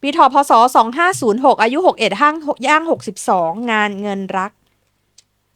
ปีทอพศ 2506 อายุ 61ห้างย่าง 62 งานเงินรัก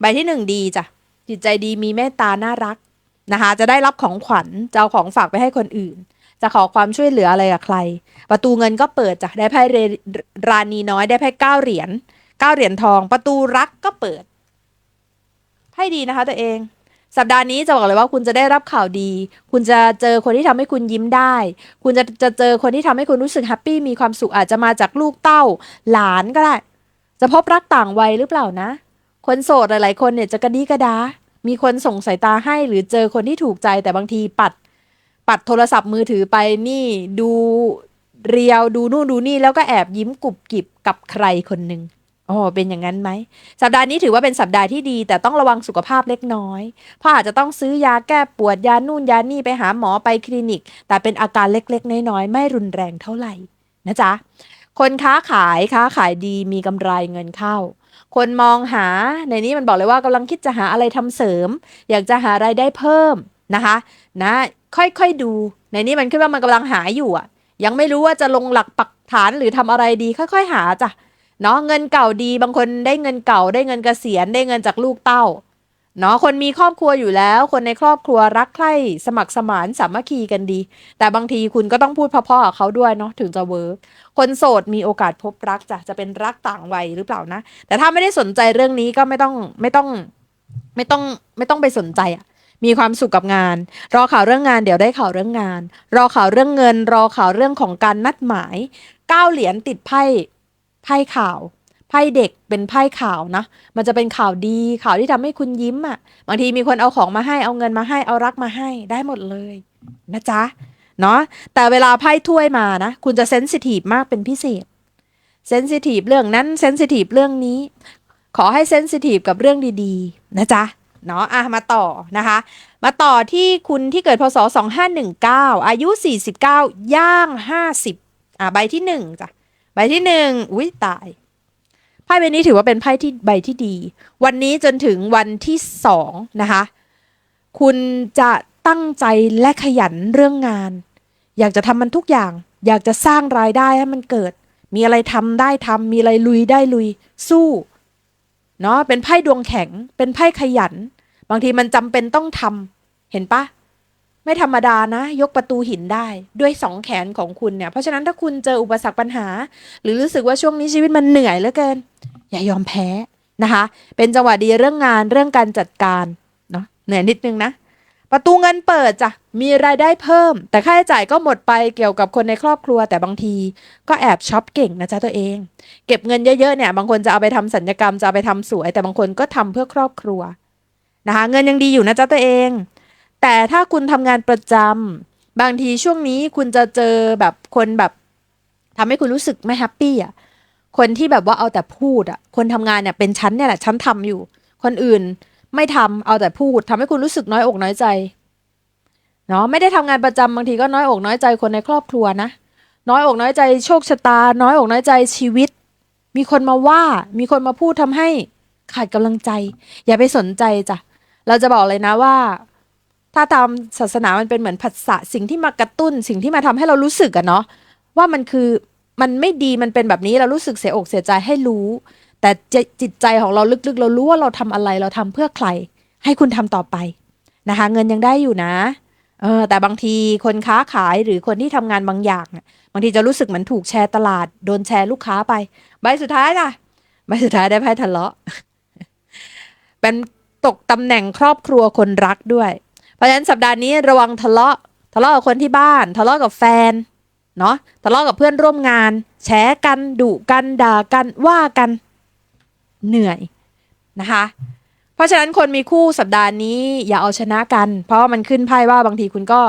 ใบที่หนึ่งดีจ้ะ จิตใจดีมีเมตตาน่ารักนะคะ จะได้รับของขวัญจะเอาของฝากไปให้คนอื่น จะขอความช่วยเหลืออะไรกับใคร ประตูเงินก็เปิดจ้ะ ได้ไพ่เรรานีน้อยได้ไพ่เก้าเหรียญเก้าเหรียญทอง ประตูรักก็เปิดไพ่ดีนะคะตัวเอง สัปดาห์นี้จะบอกเลยว่าคุณจะได้รับข่าวดี คุณจะเจอคนที่ทำให้คุณยิ้มได้ คุณจะจะเจอคนที่ทำให้คุณรู้สึกแฮปปี้มีความสุขอาจจะมาจากลูกเต้า หลานก็ได้ จะพบรักต่างวัยหรือเปล่านะ คนโสดหลาย ๆ คนเนี่ยจะกระดีกระดา มีคนส่งสายตาให้หรือเจอคนที่ถูกใจแต่บางทีปัด ปัดโทรศัพท์มือถือไปนี่ดูเรียวดูนู่นดูนี่แล้วก็แอบยิ้มกุบกิบกับใครคนหนึ่ง อ๋อเป็นอย่างนั้นไหม สัปดาห์นี้ถือว่าเป็นสัปดาห์ที่ดี แต่ต้องระวังสุขภาพเล็กน้อยเพราะอาจจะต้องซื้อยาแก้ปวดยานู่นยานี่ไปหาหมอไปคลินิก แต่เป็นอาการเล็กๆ น้อยๆ ไม่รุนแรงเท่าไหร่นะจ๊ะ คนค้าขายค้าขายดีมีกำไรเงินเข้า คนมองหาในนี้มันบอกเลยว่ากำลังคิดจะหาอะไรทำเสริม อยากจะหารายได้เพิ่มนะคะ นะค่อยๆดู ในนี้มันขึ้นว่ามันกำลังหาอยู่อะ ยังไม่รู้ว่าจะลงหลักปักฐานหรือทำอะไรดี ค่อย ๆ หาจ้ะ เนาะเงินเก่าดีบางคนได้เงินเก่าได้เงินเกษียณได้เงินจากลูกเต้าเนาะคนมีครอบครัวอยู่แล้ว คนในครอบครัวรักใคร่สมัครสมานสามัคคีกันดี แต่บางทีคุณก็ต้องพูดพราะๆกับเขาด้วยเนาะถึงจะเวิร์กคนโสดมีโอกาสพบรักจ้ะจะเป็นรักต่างวัยหรือเปล่านะ แต่ถ้าไม่ได้สนใจเรื่องนี้ก็ไม่ต้องไม่ต้องไม่ต้องไม่ต้องไปสนใจอะมีความสุขกับงาน รอข่าวเรื่องงานเดี๋ยวได้ข่าวเรื่องงาน รอข่าวเรื่องเงิน รอข่าวเรื่องของการนัดหมายเก้าเหรียญติดไพ่ ไพ่ข่าวไพ่เด็กเป็นไพ่ข่าวนะ มันจะเป็นข่าวดีข่าวที่ทำให้คุณยิ้มอะ่ะ บางทีมีคนเอาของมาให้เอาเงินมาให้เอารักมาให้ได้หมดเลยนะจ๊ะเนาะแต่เวลาไพ่ถ้วยมานะ คุณจะเซนซิทีฟมากเป็นพิเศษเซนซิทีฟเรื่องนั้นเซนซิทีฟเรื่องนี้ ขอให้เซนซิทีฟกับเรื่องดีๆ นะจ๊ะเนาะอะมาต่อนะคะ มาต่อที่คุณที่เกิดพศ 2519 อายุ 49 ย่าง 50อะใบที่หนึ่งจ้ะ ใบที่หนึ่งอุ้ยตายไพ่ใบนี้ถือว่าเป็นไพ่ที่ใบที่ดี วันนี้จนถึงวันที่สองนะคะ คุณจะตั้งใจและขยันเรื่องงาน อยากจะทำมันทุกอย่าง อยากจะสร้างรายได้ให้มันเกิด มีอะไรทำได้ทำมีอะไรลุยได้ลุย สู้เนาะเป็นไพ่ดวงแข็ง เป็นไพ่ขยัน บางทีมันจำเป็นต้องทำเห็นปะ ไม่ธรรมดานะ ยกประตูหินได้ด้วยสองแขนของคุณเนี่ย เพราะฉะนั้นถ้าคุณเจออุปสรรคปัญหา หรือรู้สึกว่าช่วงนี้ชีวิตมันเหนื่อยเหลือเกิน อย่ายอมแพ้นะคะ เป็นจังหวะดีเรื่องงานเรื่องการจัดการเนาะเหนื่อยนิดนึงนะประตูเงินเปิดจ้ะ มีรายได้เพิ่ม แต่ค่าใช้จ่ายก็หมดไปเกี่ยวกับคนในครอบครัว แต่บางทีก็แอบช็อปเก่งนะจ๊ะตัวเอง เก็บเงินเยอะๆเนี่ย บางคนจะเอาไปทำสัญญกรรม จะเอาไปทำสวย แต่บางคนก็ทำเพื่อครอบครัวนะคะ เงินยังดีอยู่นะจ๊ะตัวเอง แต่ถ้าคุณทำงานประจำบางทีช่วงนี้คุณจะเจอแบบคนแบบทำให้คุณรู้สึกไม่แฮปปี้อะคนที่แบบว่าเอาแต่พูดอะคนทำงานเนี่ยเป็นชั้นเนี่ยแหละชั้นทำอยู่ คนอื่นไม่ทำเอาแต่พูดทำให้คุณรู้สึกน้อยอกน้อยใจเนาะไม่ได้ทำงานประจำบางทีก็น้อยอกน้อยใจคนในครอบครัวนะน้อยอกน้อยใจโชคชะตา น้อยอกน้อยใจชีวิต มีคนมาว่า มีคนมาพูดทำให้ขาดกำลังใจ อย่าไปสนใจจ้ะเราจะบอกเลยนะว่า ถ้าตามศาสนามันเป็นเหมือนผัสสะสิ่งที่มากระตุ้น สิ่งที่มาทำให้เรารู้สึกอะเนาะว่ามันคือมันไม่ดีมันเป็นแบบนี้เรารู้สึกเสียอกเสียใจให้รู้ แต่จิตใจของเราลึกๆ เรารู้ว่าเราทำอะไรเราทำเพื่อใคร ให้คุณทำต่อไปนะคะ เงินยังได้อยู่นะเออแต่บางทีคนค้าขายหรือคนที่ทำงานบางอย่างบางทีจะรู้สึกเหมือนถูกแชร์ตลาดโดนแชร์ลูกค้าไป ใบสุดท้ายล่ะใบสุดท้ายได้ไพ่ทะเลาะเป็นตกตำแหน่งครอบครัวคนรักด้วย เพราะฉะนั้นสัปดาห์นี้ระวังทะเลาะ ทะเลาะกับคนที่บ้าน ทะเลาะกับแฟนเนาะทะเลาะกับเพื่อนร่วมงาน แฉกันดุกันด่ากันว่ากันเหนื่อยนะคะ เพราะฉะนั้นคนมีคู่สัปดาห์นี้อย่าเอาชนะกัน เพราะว่ามันขึ้นไพ่ว่าบางทีคุณก็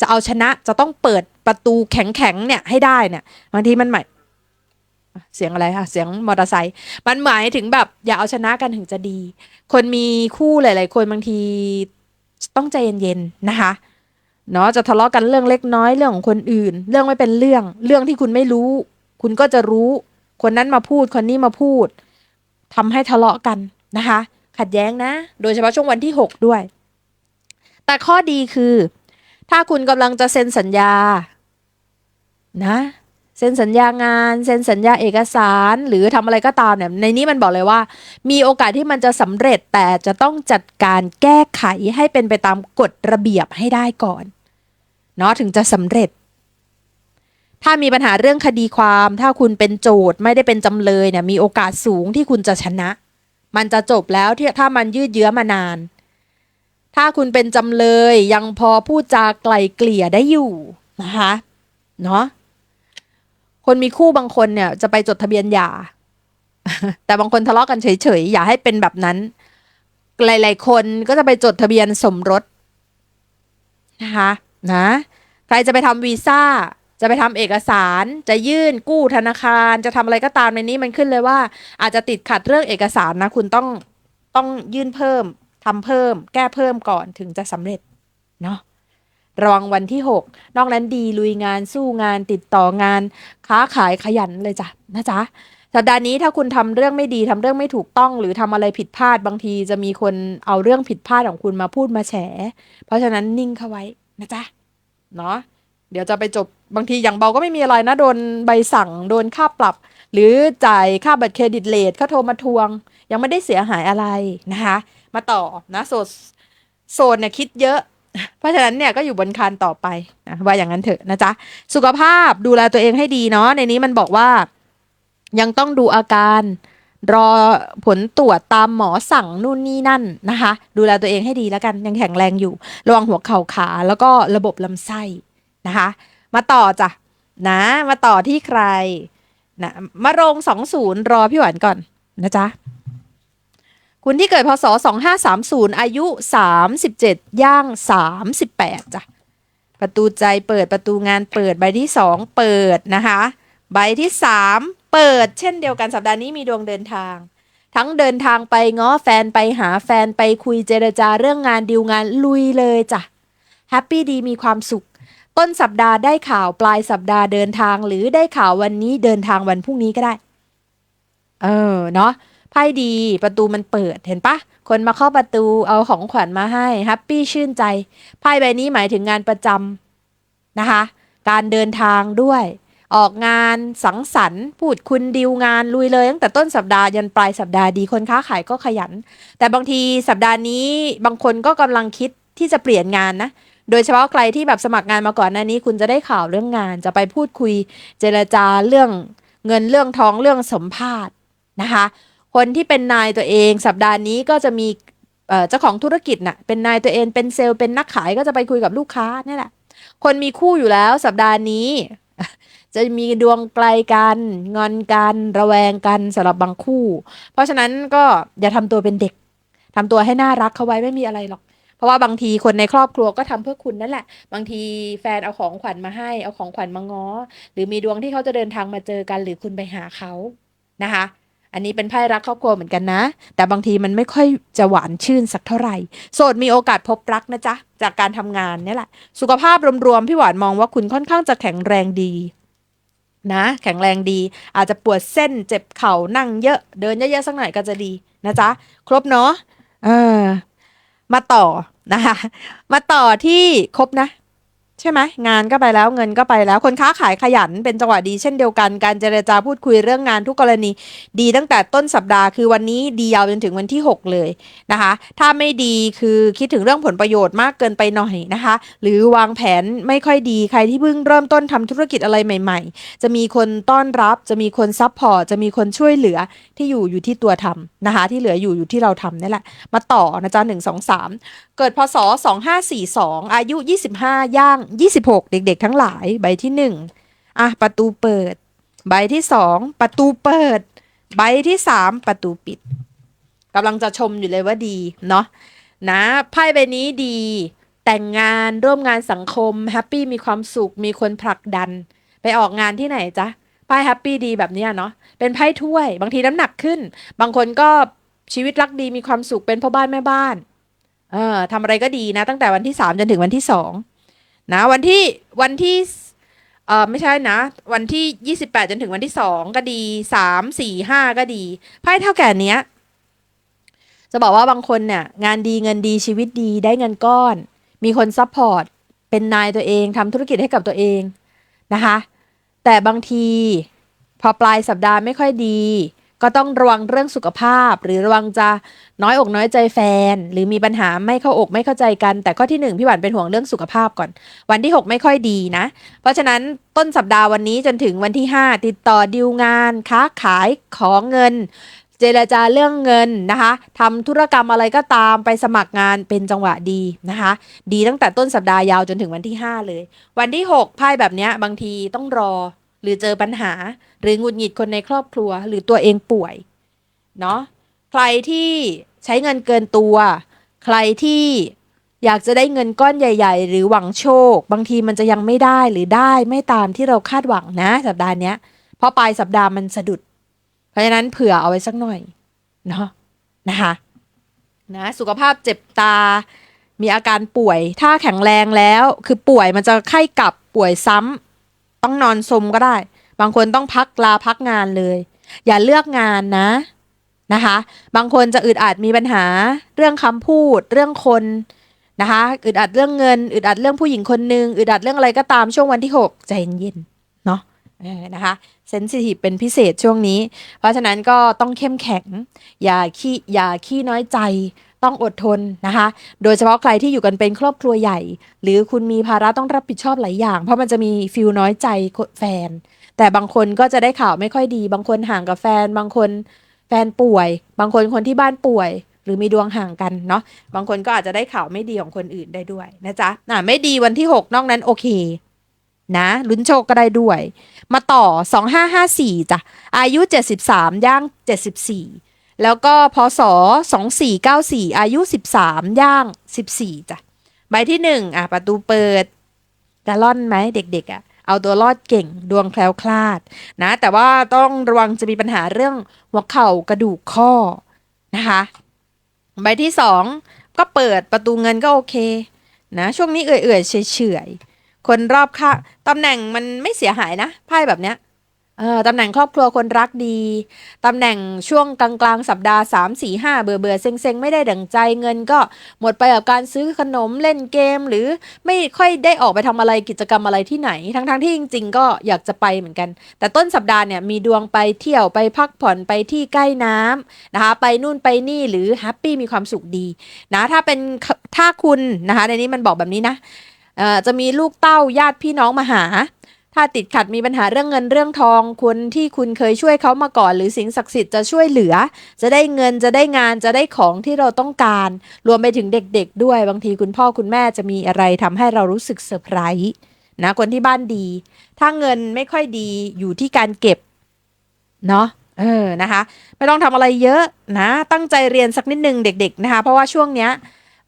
จะเอาชนะจะต้องเปิดประตูแข็งๆเนี่ยให้ได้เนี่ยบางทีมันหมายเสียงอะไรคะเสียงมอเตอร์ไซค์มันหมายถึงแบบอย่าเอาชนะกันถึงจะดี คนมีคู่หลาย ๆ คนบางที ต้องใจเย็นๆนะคะเนาะจะทะเลาะกันเรื่องเล็กน้อยเรื่องของคนอื่น เรื่องไม่เป็นเรื่อง เรื่องที่คุณไม่รู้ คุณก็จะรู้ คนนั้นมาพูดคนนี้มาพูดทำให้ทะเลาะกันนะคะ ขัดแย้งนะ โดยเฉพาะช่วงวันที่หกด้วย แต่ข้อดีคือ ถ้าคุณกำลังจะเซ็นสัญญา นะ เซ็นสัญญางาน เซ็นสัญญาเอกสาร หรือทำอะไรก็ตามเนี่ยในนี้มันบอกเลยว่า มีโอกาสที่มันจะสำเร็จแต่จะต้องจัดการแก้ไขให้เป็นไปตามกฎระเบียบให้ได้ก่อนเนาะถึงจะสำเร็จ ถ้ามีปัญหาเรื่องคดีความ ถ้าคุณเป็นโจทย์ไม่ได้เป็นจำเลยเนี่ยมีโอกาสสูงที่คุณจะชนะ มันจะจบแล้วที่ถ้ามันยืดเยื้อมานาน ถ้าคุณเป็นจำเลยยังพอพูดจาไกลเกลี่ยได้อยู่นะคะเนาะ คนมีคู่บางคนเนี่ย จะไปจดทะเบียนหย่า แต่บางคนทะเลาะกันเฉยๆ อย่าให้เป็นแบบนั้น หลายๆคนก็จะไปจดทะเบียนสมรสนะคะนะ ใครจะไปทำวีซ่า จะไปทำเอกสาร จะยื่นกู้ธนาคาร จะทำอะไรก็ตามในนี้มันขึ้นเลยว่า อาจจะติดขัดเรื่องเอกสารนะ คุณต้องต้องยื่นเพิ่มทำเพิ่ม แก้เพิ่มก่อนถึงจะสำเร็จเนาะ ระวังวันที่ 6 นอกนั้นดีลุยงานสู้งานติดต่องาน ค้าขายขยันเลยจ้ะนะจ๊ะสัปดาห์นี้ถ้าคุณทำเรื่องไม่ดีทำเรื่องไม่ถูกต้อง หรือทำอะไรผิดพลาดบางทีจะมีคนเอาเรื่องผิดพลาดของคุณมาพูดมาแฉ เพราะฉะนั้นนิ่งเข้าไว้นะจ๊ะเนาะเดี๋ยวจะไปจบบางทีอย่างเบาก็ไม่มีอะไรนะโดนใบสั่งโดนค่าปรับ หรือจ่ายค่าบัตรเครดิตเลทเขาโทรมาทวง ยังไม่ได้เสียหายอะไรนะคะ มาต่อนะโซโซนเนี่ยคิดเยอะ เพราะฉะนั้นเนี่ยก็อยู่บนคานต่อไปนะว่าอย่างนั้นเถอะนะจ๊ะสุขภาพดูแลตัวเองให้ดีเนาะในนี้มันบอกว่า ยังต้องดูอาการ รอผลตรวจตามหมอสั่งนู่นนี่นั่นนะคะ ดูแลตัวเองให้ดีแล้วกันยังแข็งแรงอยู่ระวังหัวเข่าขาแล้วก็ระบบลำไส้นะคะ มาต่อจ้ะนะมาต่อที่ใครนะมาโรงสองศูนย์รอพี่หวานก่อนนะจ๊ะ คุณที่เกิดพศ 2530 อายุ 37 ย่าง 38จ้ะ ประตูใจเปิดประตูงานเปิดใบที่ 2 เปิดนะคะ ใบที่ 3 เปิด เช่นเดียวกันสัปดาห์นี้มีดวงเดินทาง ทั้งเดินทางไปง้อแฟนไปหาแฟนไปคุยเจรจาเรื่องงานดิวงานลุยเลยจ้ะ แฮปปี้ดีมีความสุข ต้นสัปดาห์ได้ข่าวปลายสัปดาห์เดินทางหรือได้ข่าววันนี้เดินทางวันพรุ่งนี้ก็ได้ เออเนาะ ไพ่ดีประตูมันเปิดเห็นปะคนมาเข้าประตูเอาของขวัญมาให้แฮปปี้ชื่นใจไพ่ใบนี้หมายถึงงานประจำนะคะ การเดินทางด้วย ออกงานสังสรรค์พูดคุณดิวงานลุยเลยตั้งแต่ต้นสัปดาห์ยันปลายสัปดาห์ดีคนค้าขายก็ขยัน แต่บางทีสัปดาห์นี้บางคนก็กำลังคิดที่จะเปลี่ยนงานนะโดยเฉพาะใครที่แบบสมัครงานมาก่อนหน้านี้ คุณจะได้ข่าวเรื่องงาน จะไปพูดคุยเจรจาเรื่องเงินเรื่องท้องเรื่องสมภาษณ์นะคะ คนที่เป็นนายตัวเอง สัปดาห์นี้ก็จะมีเจ้าของธุรกิจน่ะเป็นนายตัวเองเป็นเซลล์เป็นนักขายก็จะไปคุยกับลูกค้านี่แหละ คนมีคู่อยู่แล้วสัปดาห์นี้ จะมีดวงไกลกันงอนกันระแวงกันสำหรับบางคู่ เพราะฉะนั้นก็อย่าทำตัวเป็นเด็กทำตัวให้น่ารักเขาไว้ไม่มีอะไรหรอกเพราะว่าบางทีคนในครอบครัวก็ทำเพื่อคุณนั่นแหละ บางทีแฟนเอาของขวัญมาให้ เอาของขวัญมาง้อ หรือมีดวงที่เขาจะเดินทางมาเจอกัน หรือคุณไปหาเขานะคะ อันนี้เป็นไพ่รักครอบครัวเหมือนกันนะ แต่บางทีมันไม่ค่อยจะหวานชื่นสักเท่าไหร่ โสดมีโอกาสพบรักนะจ๊ะ จากการทำงานนี่แหละ สุขภาพรวมๆพี่หวานมองว่าคุณค่อนข้างจะแข็งแรงดีนะ แข็งแรงดี อาจจะปวดเส้นเจ็บเข่านั่งเยอะ เดินเยอะๆสักหน่อยก็จะดีนะจ๊ะ ครบเนาะเออมาต่อนะคะ มาต่อที่ครบนะ ใช่ไหมงานก็ไปแล้วเงินก็ไปแล้วคนค้าขายขยันเป็นจังหวะดีเช่นเดียวกันการเจรจาพูดคุยเรื่องงานทุกกรณี ดีตั้งแต่ต้นสัปดาห์คือวันนี้ดียาวจนถึงวันที่ 6 เลยนะคะ ถ้าไม่ดีคือคิดถึงเรื่องผลประโยชน์มากเกินไปหน่อยนะคะ หรือวางแผนไม่ค่อยดีใครที่เพิ่งเริ่มต้นทำธุรกิจอะไรใหม่ ๆ จะมีคนต้อนรับ จะมีคนซัพพอร์ตจะมีคนช่วยเหลือที่อยู่อยู่ที่ตัวทำนะคะ ที่เหลืออยู่อยู่ที่เราทำนี่แหละ มาต่อนะจ๊ะหนึ่งสองสามเกิดพศ2542องอายุ25ย่าง26 เด็ก ๆ ทั้งหลายใบที่ 1 อะ ประตูเปิด ใบที่ 2 ประตูเปิด ใบที่ 3 ประตูปิดกำลังจะชมอยู่เลยว่าดี เนาะนะไพ่ใบนี้ดี แต่งงานร่วมงานสังคมแฮปปี้มีความสุขมีคนผลักดัน ไปออกงานที่ไหนจ๊ะไพ่แฮปปี้ดีแบบนี้เนาะเป็นไพ่ถ้วย บางทีน้ำหนักขึ้น บางคนก็ชีวิตรักดีมีความสุขเป็นพ่อบ้านแม่บ้านเออทำอะไรก็ดีนะ ตั้งแต่วันที่สามจนถึงวันที่สอง นะวันที่วันที่เออไม่ใช่นะ วันที่ยี่สิบแปดจนถึงวันที่สองก็ดีสามสี่ห้าก็ดีไพ่เท่าแก่เนี้ย จะบอกว่าบางคนเนี่ยงานดีเงินดีชีวิตดีได้เงินก้อน มีคนซัพพอร์ตเป็นนายตัวเองทำธุรกิจให้กับตัวเองนะคะ แต่บางทีพอปลายสัปดาห์ไม่ค่อยดี ก็ต้องระวังเรื่องสุขภาพ หรือระวังจะน้อยอกน้อยใจแฟน หรือมีปัญหาไม่เข้าอกไม่เข้าใจกัน แต่ข้อที่หนึ่งพี่หวานเป็นห่วงเรื่องสุขภาพก่อน วันที่ 6 ไม่ค่อยดีนะ เพราะฉะนั้นต้นสัปดาห์วันนี้จนถึงวันที่ 5 ติดต่อดีลงาน ค้าขายขอเงิน เจรจาเรื่องเงินนะคะทำธุรกรรมอะไรก็ตามไปสมัครงานเป็นจังหวะดีนะคะ ดีตั้งแต่ต้นสัปดาห์ยาวจนถึงวันที่ 5 เลย วันที่ 6ไพ่แบบนี้บางทีต้องรอ หรือเจอปัญหา หรือหงุดหงิดคนในครอบครัว หรือตัวเองป่วย เนาะใครที่ใช้เงินเกินตัว ใครที่อยากจะได้เงินก้อนใหญ่ ๆ หรือหวังโชค บางทีมันจะยังไม่ได้หรือได้ไม่ตามที่เราคาดหวังนะ สัปดาห์นี้เพราะปลายสัปดาห์มันสะดุด เพราะฉะนั้นเผื่อเอาไว้สักหน่อยเนาะนะคะนะสุขภาพเจ็บตา มีอาการป่วย ถ้าแข็งแรงแล้ว คือป่วยมันจะไข้กลับป่วยซ้ำ ต้องนอนสมก็ได้ บางคนต้องพักลาพักงานเลย อย่าเลือกงานนะนะคะ บางคนจะอึดอัดมีปัญหา เรื่องคำพูด เรื่องคนนะคะอึดอัดเรื่องเงินอึดอัดเรื่องผู้หญิงคนหนึ่งอึดอัดเรื่องอะไรก็ตามช่วงวันที่ 6 ใจเย็นๆเนาะเออนะคะเซนซิทีฟเป็นพิเศษช่วงนี้ เพราะฉะนั้นก็ต้องเข้มแข็ง อย่าขี้อย่าขี้น้อยใจ ต้องอดทนนะคะ โดยเฉพาะใครที่อยู่กันเป็นครอบครัวใหญ่ หรือคุณมีภาระต้องรับผิดชอบหลายอย่าง เพราะมันจะมีฟิลน้อยใจแฟน แต่บางคนก็จะได้ข่าวไม่ค่อยดี บางคนห่างกับแฟน บางคนแฟนป่วย บางคนคนที่บ้านป่วย หรือมีดวงห่างกันเนาะ บางคนก็อาจจะได้ข่าวไม่ดีของคนอื่นได้ด้วยนะจ๊ะอ่าไม่ดีวันที่ 6 นอกนั้นโอเคนะลุ้นโชคก็ได้ด้วย มาต่อ 2554จ้ะอายุ 73 ย่าง 74 แล้วก็พศ2494 อายุ 13 ย่าง 14จ้ะใบที่ 1 อะ ประตูเปิดจะล่อนไหมเด็กๆอะเอาตัวรอดเก่งดวงแคล้วคลาดนะ แต่ว่าต้องระวังจะมีปัญหาเรื่องหัวเข่ากระดูกข้อนะคะใบที่2ก็เปิดประตูเงินก็โอเคนะช่วงนี้เอื่อยๆเฉยๆคนรอบข้างตำแหน่งมันไม่เสียหายนะไพ่แบบเนี้ย ตำแหน่งครอบครัวคนรักดี ตำแหน่งช่วงกลางๆ สัปดาห์สามสี่ห้าเบื่อเบื่อเซ็งเซ็งไม่ได้ดั่งใจเงินก็หมดไปกับการซื้อขนมเล่นเกม หรือไม่ค่อยได้ออกไปทำอะไรกิจกรรมอะไรที่ไหน ทั้งๆทที่จริง ๆ ก็อยากจะไปเหมือนกัน แต่ต้นสัปดาห์เนี่ยมีดวงไปเที่ยวไปพักผ่อนไปที่ใกล้น้ำนะคะไปนู่นไปนี่หรือแฮปปี้มีความสุขดีนะถ้าเป็นถ้าคุณนะคะในนี้มันบอกแบบนี้นะจะมีลูกเต้าญาติพี่น้องมาหา ถ้าติดขัดมีปัญหาเรื่องเงินเรื่องทองคนที่คุณเคยช่วยเขามาก่อน หรือสิ่งศักดิ์สิทธิ์จะช่วยเหลือ จะได้เงินจะได้งานจะได้ของที่เราต้องการ รวมไปถึงเด็กๆ ด้วยบางทีคุณพ่อคุณแม่จะมีอะไรทำให้เรารู้สึกเซอร์ไพรส์นะคนที่บ้านดี ถ้าเงินไม่ค่อยดีอยู่ที่การเก็บเนาะเออนะคะ ไม่ต้องทำอะไรเยอะนะ ตั้งใจเรียนสักนิดนึงเด็ก ๆ นะคะ เพราะว่าช่วงเนี้ย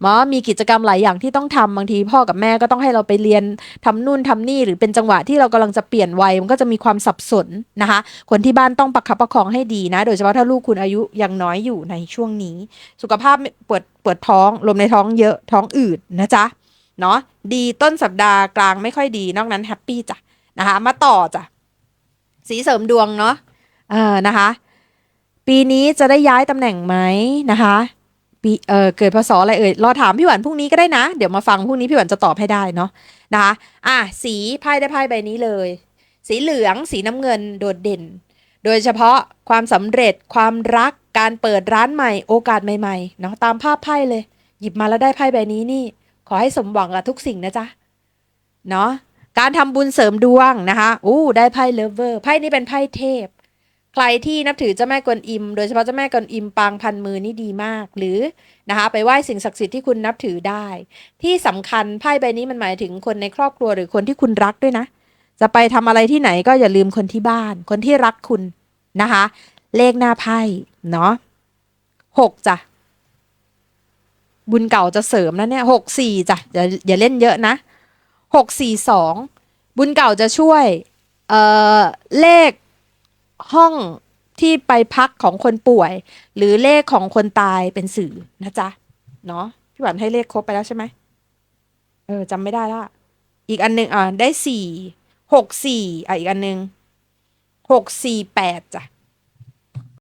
หมอมีกิจกรรมหลายอย่างที่ต้องทำบางทีพ่อกับแม่ก็ต้องให้เราไปเรียนทำนู่นทำนี่หรือเป็นจังหวะที่เรากำลังจะเปลี่ยนวัยมันก็จะมีความสับสนนะคะ คนที่บ้านต้องประคับประคองให้ดีนะ โดยเฉพาะถ้าลูกคุณอายุยังน้อยอยู่ในช่วงนี้ สุขภาพปวดปวดท้องลมในท้องเยอะท้องอืดนะจ๊ะเนาะดีต้นสัปดาห์กลางไม่ค่อยดี นอกนั้นแฮปปี้จ้ะนะคะ มาต่อจ้ะสีเสริมดวงเนาะเออนะคะ ปีนี้จะได้ย้ายตำแหน่งไหมนะคะ ปีเออเกิดพศอะไรเอ่ยรอถามพี่หวานพรุ่งนี้ก็ได้นะ เดี๋ยวมาฟังพรุ่งนี้พี่หวานจะตอบให้ได้เนาะนะคะอะสีไพ่ได้ไพ่ใบนี้เลย สีเหลืองสีน้ำเงินโดดเด่น โดยเฉพาะความสำเร็จความรักการเปิดร้านใหม่โอกาสใหม่ๆเนาะตามภาพไพ่เลย หยิบมาแล้วได้ไพ่ใบนี้นี่ ขอให้สมหวังกับทุกสิ่งนะจ๊ะเนาะการทำบุญเสริมดวงนะคะอู้ได้ไพ่เลเวอร์ไพ่นี้เป็นไพ่เทพ ใครที่นับถือเจ้าแม่กวนอิม โดยเฉพาะเจ้าแม่กวนอิมปางพันมือนี่ดีมาก หรือนะคะไปไหว้สิ่งศักดิ์สิทธิ์ที่คุณนับถือได้ ที่สำคัญไพ่ใบนี้มันหมายถึงคนในครอบครัวหรือคนที่คุณรักด้วยนะ จะไปทำอะไรที่ไหนก็อย่าลืมคนที่บ้าน คนที่รักคุณนะคะ เลขหน้าไพ่เนาะหกจ้ะบุญเก่าจะเสริมนะเนี่ยหกสี่จ้ะอย่าอย่าเล่นเยอะนะหกสี่สองบุญเก่าจะช่วยเอ่อเลข ห้องที่ไปพักของคนป่วย หรือเลขของคนตายเป็นสื่อนะจ๊ะเนาะพี่หวานให้เลขครบไปแล้วใช่ไหมเออจำไม่ได้ละอีกอันหนึ่งอ่าได้สี่หกสี่อะอีกอันหนึ่งหกสี่แปดจ้ะ